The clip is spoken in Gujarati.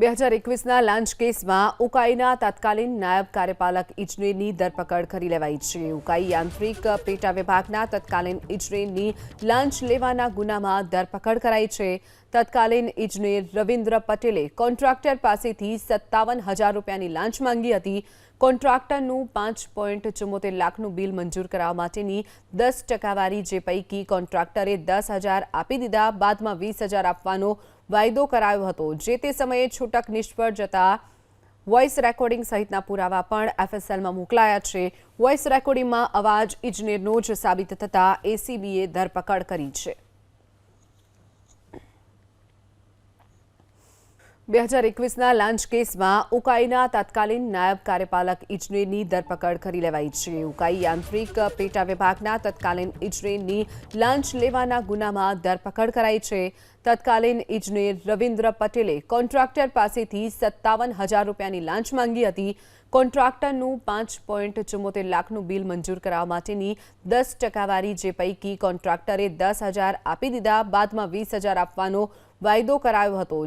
બે હજાર એકવીસના લાંચ કેસમાં ઉકાઈના તત્કાલીન નાયબ કાર્યપાલક ઇજનેરની ધરપકડ કરી લેવાઈ છે. ઉકાઈ યાંત્રિક પેટા વિભાગના તત્કાલીન ઇજનેરની લાંચ લેવાના ગુનામાં ધરપકડ કરાઈ છે. તત્કાલીન ઇજનેર રવિન્દ્ર પટેલે કોન્ટ્રાક્ટર પાસેથી સત્તાવન હજાર રૂપિયાની લાંચ માંગી હતી. કોન્ટ્રાક્ટરનું પાંચ પોઈન્ટ ચુમ્મોતેર લાખનું બિલ મંજૂર કરાવવા માટેની દસ ટકાવારી જે પૈકી કોન્ટ્રાક્ટરે દસ હજાર આપી દીધા, બાદમાં વીસ હજાર આપવાનો વાયદો કરાયો હતો. જે તે સમયે છૂટક નિષ્ફળ જતા વોઇસ રેકોર્ડિંગ સહિતના પુરાવા પણ એફએસએલમાં મોકલાયા છે. વોઇસ રેકોર્ડિંગમાં અવાજ, ઇજનેરનો જ સાબિત થતાં એસીબીએ ધરપકડ કરી છે. બે હજાર એકવીસના લાંચ કેસમાં ઉકાઈના તત્કાલીન નાયબ કાર્યપાલક ઇજનેરની ધરપકડ કરી લેવાઈ છે. ઉકાઈ યાંત્રિક પેટા વિભાગના તત્કાલીન ઇજનેરની લાંચ લેવાના ગુનામાં ધરપકડ કરાઈ છે. તત્કાલીન ઇજનેર રવિન્દ્ર પટેલે કોન્ટ્રાક્ટર પાસેથી સત્તાવન હજાર રૂપિયાની લાંચ માંગી હતી. કોન્ટ્રાક્ટરનું પાંચ પોઈન્ટ ચુમ્મોતેર લાખનું બિલ મંજૂર કરાવવા માટેની દસ ટકાવારી જે પૈકી કોન્ટ્રાક્ટરે દસ હજાર આપી દીધા, બાદમાં વીસ હજાર આપવાનો વાયદો કરાયો હતો.